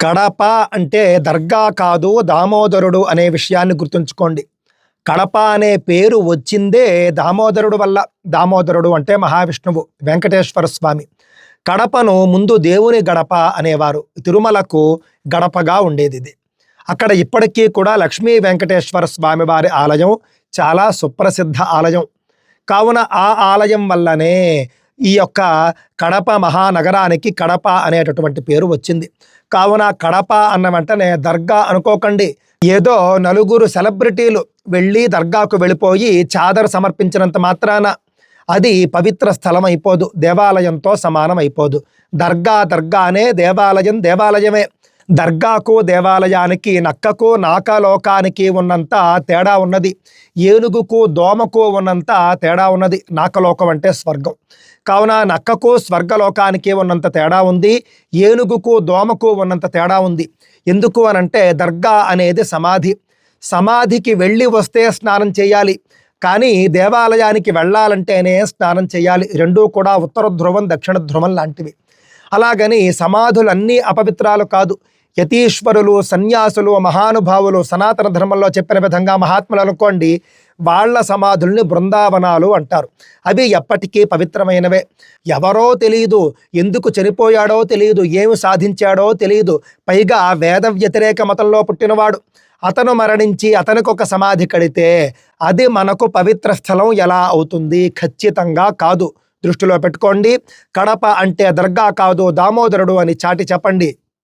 కడప అంటే దర్గా కాదు దామోదరుడు అనే విషయాన్ని గుర్తుంచుకోండి. కడప అనే పేరు వచ్చిందే దామోదరుడు వల్ల. దామోదరుడు అంటే మహావిష్ణువు వెంకటేశ్వర స్వామి. కడపను ముందు దేవుని గడప అనేవారు. తిరుమలకు గడపగా ఉండేది ఇది. అక్కడ ఇప్పటికీ కూడా లక్ష్మీ వెంకటేశ్వర స్వామి వారి ఆలయం చాలా సుప్రసిద్ధ ఆలయం. కావున ఆ ఆలయం వల్లనే ఈ యొక్క కడప మహానగరానికి కడప అనేటటువంటి పేరు వచ్చింది. కావున కడప అన్న వెంటనే దర్గా అనుకోకండి. ఏదో నలుగురు సెలబ్రిటీలు వెళ్ళి దర్గాకు వెళ్ళిపోయి చాదర్ సమర్పించినంత మాత్రాన అది పవిత్ర స్థలం అయిపోదు దేవాలయంతో సమానం అయిపోదు దర్గా దర్గానే దేవాలయం దేవాలయమే. దర్గాకు దేవాలయానికి నక్కకు నాకలోకానికి ఉన్నంత తేడా ఉన్నది. ఏనుగుకు దోమకు ఉన్నంత తేడా ఉన్నది. నాకలోకం అంటే స్వర్గం. కావున నక్కకు స్వర్గలోకానికి ఉన్నంత తేడా ఉంది. ఏనుగుకు దోమకు ఉన్నంత తేడా ఉంది. ఎందుకు అనంటే దర్గా అనేది సమాధి. సమాధికి వెళ్ళి వస్తే స్నానం చేయాలి. కానీ దేవాలయానికి వెళ్ళాలంటేనే స్నానం చేయాలి. రెండూ కూడా ఉత్తర ధ్రువం దక్షిణ ధ్రువం లాంటివి. అలాగని సమాధులన్నీ అపవిత్రాలు కాదు. యతీశ్వరులు సన్యాసులు మహానుభావులు సనాతన ధర్మంలో చెప్పిన విధంగా మహాత్ములు అనుకోండి వాళ్ళ సమాధుల్ని బృందావనాలు అంటారు. అవి ఎప్పటికీ పవిత్రమైనవే. ఎవరో తెలియదు ఎందుకు చనిపోయాడో తెలియదు ఏమి సాధించాడో తెలియదు పైగా వేద వ్యతిరేక మతంలో పుట్టినవాడు. అతను మరణించి అతనికి ఒక సమాధి కడితే అది మనకు పవిత్ర స్థలం ఎలా అవుతుంది? ఖచ్చితంగా కాదు. దృష్టిలో పెట్టుకోండి. కడప అంటే దర్గా కాదు దామోదరుడు అని చాటి చెప్పండి.